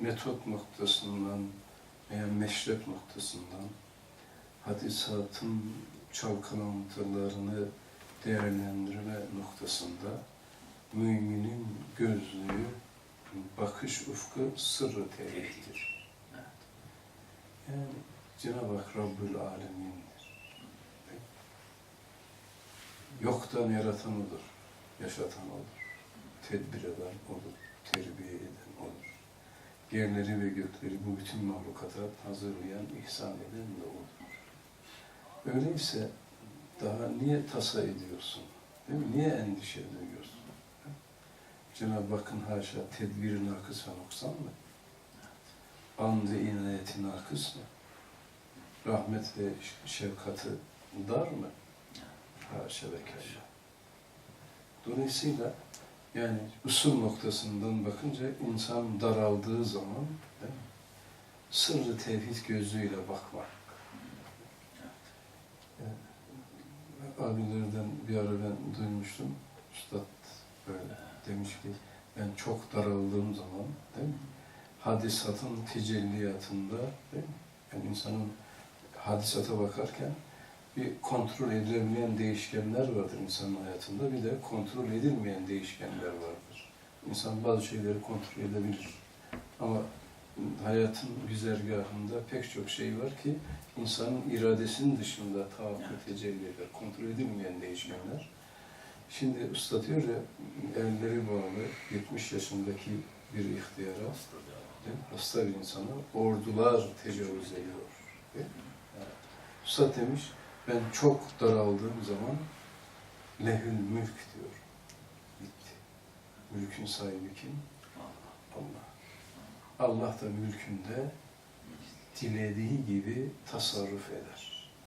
metot noktasından veya meşrep noktasından hadisatın çalkalantılarını değerlendirme noktasında müminin gözlüğü, bakış ufku sırrı tevhiddir. Yani Cenab-ı Hak Rabbül Alemin'dir. Yoktan yaratan O'dur, yaşatan O'dur, tedbir eden O'dur, terbiye eden O'dur. Yerleri ve gökleri bu bütün mahlukata hazırlayan, ihsan eden de O'dur. Öyleyse daha niye tasa ediyorsun? Değil mi? Niye endişe duyuyorsun? Cenab-ı Hakk'ın haşa tedbiri nakıs ve noksan mı? And-ı inayeti nakıs mı? Rahmet ve şefkati dar mı? Haşa ve kella. Dolayısıyla yani usul noktasından bakınca insan daraldığı zaman değil sırrı tevhid gözüyle bakmak. Yani, abilerden bir ara ben duymuştum. Üstad böyle demiş ki ben çok daraldığım zaman değil mi? hadisatın tecelliyatında değil mi? Yani insanın hadisata bakarken bir kontrol edilemeyen değişkenler vardır insanın hayatında. Bir de kontrol edilmeyen değişkenler vardır. İnsan bazı şeyleri kontrol edebilir. Ama hayatın güzergahında pek çok şey var ki insanın iradesinin dışında tahakkuk tecelli eder. Kontrol edilmeyen değişkenler. Şimdi usta diyor ya, elleri bağlı 70 yaşındaki bir ihtiyara, hasta bir insana ordular tecavüz ediyor. Usta demiş, ben çok daraldığım zaman lehül mülk diyor. Bitti. Mülkün sahibi kim? Allah. Allah da mülkünde dilediği gibi tasarruf eder.